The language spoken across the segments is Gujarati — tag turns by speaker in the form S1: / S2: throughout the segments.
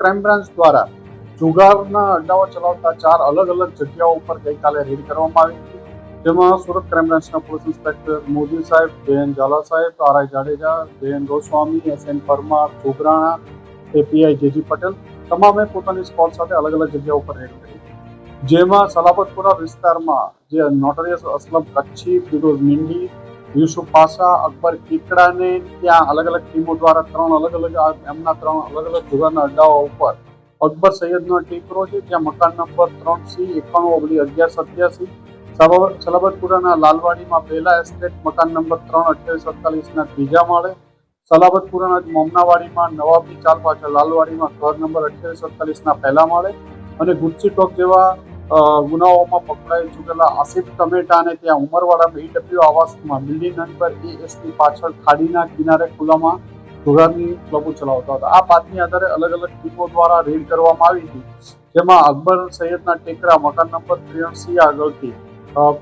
S1: ક્રાઇમ બ્રાન્ચ દ્વારા જુગારના અડ્ડાઓ ચલાવતા ચાર અલગ અલગ જગ્યાઓ ઉપર ગઈકાલે રેડ કરવામાં આવી હતી. જેમાં સુરત ક્રાઇમ બ્રાન્ચના police inspector Modi saheb Jayant Zala saheb, R I Jadeja Jayant Goswami, S N Parmar, Jograna API J G Patel તમામે પોતાની સ્કોડ સાથે અલગ અલગ જગ્યા ઉપર રેડ કરી જેમાં સલાબતપુરા વિસ્તારમાં જે નોટરિયસ અસલમ કચ્છી, ફિરોઝ મિંડી યુસુફ પાસા, અકબર કીકડાને ત્યાં અલગ અલગ ટીમો દ્વારા ત્રણ અલગ અલગ એમના ત્રણ અલગ અલગ જુગારના અડ્ડાઓ ઉપર અકબર સૈયદનો ટીકરો છે. ત્યાં મકાન નંબર ત્રણ સી એકાણું, ઓગણી, અગિયાર, સત્યાસી સલાબતપુરાના લાલવાડીમાં પહેલા એસ્ટેટ, મકાન નંબર ત્રણ, અઠ્યાવીસ, અડતાલીસના ત્રીજા માળે, સલાબતપુરાના મોમનાવાડીમાં નવાબની ચાલ પાછળ લાલવાડીમાં ઘર નંબર અઠ્યાવીસ, અડતાલીસના પહેલા માળે અને ગુચ્છી ટોક જેવા ગુનાઓમાં પકડાઈ ચૂકેલા આસિફ ટમેટાને ત્યાં ઉમરવાડા બીડબ્લ્યુ આવાસમાં બિલ્ડિંગ નંબર એએસની પાછળ ખાડીના કિનારે ખુલ્લામાં જુગારની ક્લબો ચલાવતા હતા. આ બાતમી આધારે અલગ અલગ ટીમો દ્વારા રેડ કરવામાં આવી હતી. જેમાં અકબર સૈયદના ટેકરા, મકાન નંબર ત્રેસી આગળથી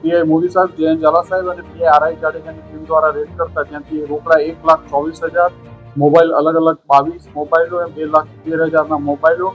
S1: પીઆઈ મોદી સાહેબ જયંત ઝાલા સાહેબ અને પીઆઈ આરઆઈ જાડેજાની ટીમ દ્વારા રેડ કરતા. ત્યાંથી રોકડા એક લાખ ચોવીસ હજાર, મોબાઈલ અલગ અલગ બાવીસ મોબાઈલો બે લાખ તેર હજારના મોબાઈલો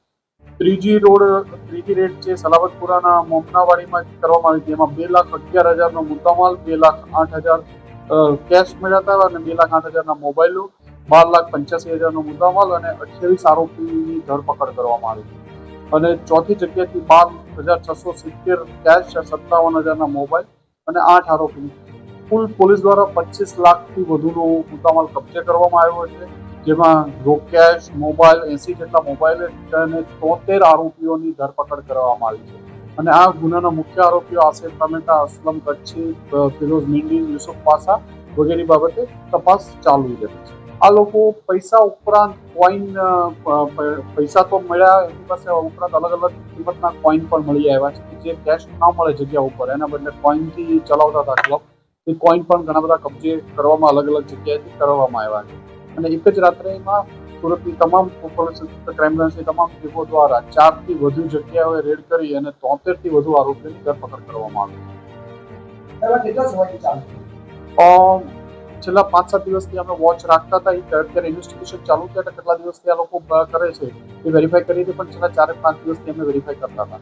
S1: ત્રીજી રોડ, ત્રીજી રેડ છે સલાબતપુરાના મોમનાવાડીમાં કરવામાં આવી હતી એમાં બે લાખ અગિયાર હજારનો મુદ્દામાલ, બે લાખ આઠ હજાર કેશ મળ્યા હતા અને બે લાખ આઠ હજારના મોબાઈલો, બાર લાખ પંચ્યાસી હજારનો મુદ્દામાલ અને અઠ્યાવીસ આરોપીની ધરપકડ કરવામાં આવી હતી અને ચોથી જગ્યાથી બાર હજાર છસો સિત્તેર કેશ સત્તાવન હજારના મોબાઈલ અને આઠ આરોપી કુલ પોલીસ દ્વારા પચીસ લાખથી વધુનો મુદ્દામાલ કબજે કરવામાં આવ્યો છે. જેમાં રોકેશ, મોબાઈલ, એસી જેટલા મોબાઈલ અને તોતેર આરોપીઓની ધરપકડ કરવામાં આવી છે. અને આ ગુનાના મુખ્ય આરોપીઓ આસિફ ટમેટા અસલમ કચ્છી ફિરોઝ મિંડી, યુસુફ પાસા વગેરે બાબતે તપાસ ચાલુ છે. આ લોકો પૈસા ઉપરાંત કોઈન પૈસા તો મળ્યા, એની પાસે ઉપરાંત અલગ અલગ કિંમતના કોઈન પણ મળી આવ્યા છે જે કેશ ના મળે જગ્યા ઉપર. એના બદલે કોઈનથી ચલાવતા હતા ક્લબ એ કોઈન પણ ઘણા બધા કબજે કરવામાં અલગ અલગ જગ્યાએથી કરવામાં આવ્યા છે. અને એક જ રાત્રેમાં સુરતની તમામ ક્રાઇમ બ્રાન્ચની તમામ ટીમો દ્વારા ચારથી વધુ જગ્યાઓએ રેડ કરી અને તોતેરથી વધુ આરોપીની ધરપકડ કરવામાં આવી. છેલ્લા પાંચ સાત દિવસથી અમે વોચ રાખતા હતા. અત્યારે ઇન્વેસ્ટિગેશન ચાલુ છે એટલે કેટલા દિવસથી આ લોકો કરે છે એ વેરીફાઈ કરી હતી પણ છેલ્લા ચારે પાંચ દિવસથી અમે વેરીફાઈ કરતા હતા.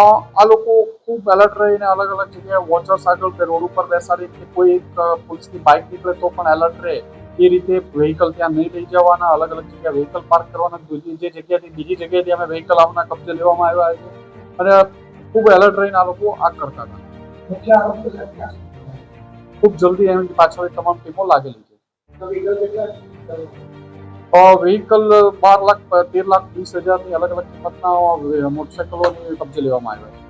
S1: આ લોકો ખૂબ એલર્ટ રહીને અલગ અલગ જગ્યાએ વોચર્સ આગળ કે રોડ ઉપર બેસાડી કોઈ એક પોલીસની બાઇક નીકળે તો પણ એલર્ટ રહે. એ રીતે વ્હીકલ ત્યાં નહીં લઈ જવાના અલગ અલગ જગ્યાએ વ્હીકલ પાર્ક કરવાના બીજી જે જગ્યાએથી બીજી જગ્યાએથી અમે વ્હીકલ આવવાના કબજે લેવામાં આવ્યા છે. અને ખૂબ એલર્ટ રહીને આ લોકો આ કરતા હતા? ખૂબ જલ્દી એમની પાછળ તમામ ટીમો લાગેલી છે. વ્હીકલ બાર લાખ, તેર લાખ, વીસ હજારની અલગ અલગ કિંમતના મોટરસાયકલોની કબજે લેવામાં આવ્યા છે.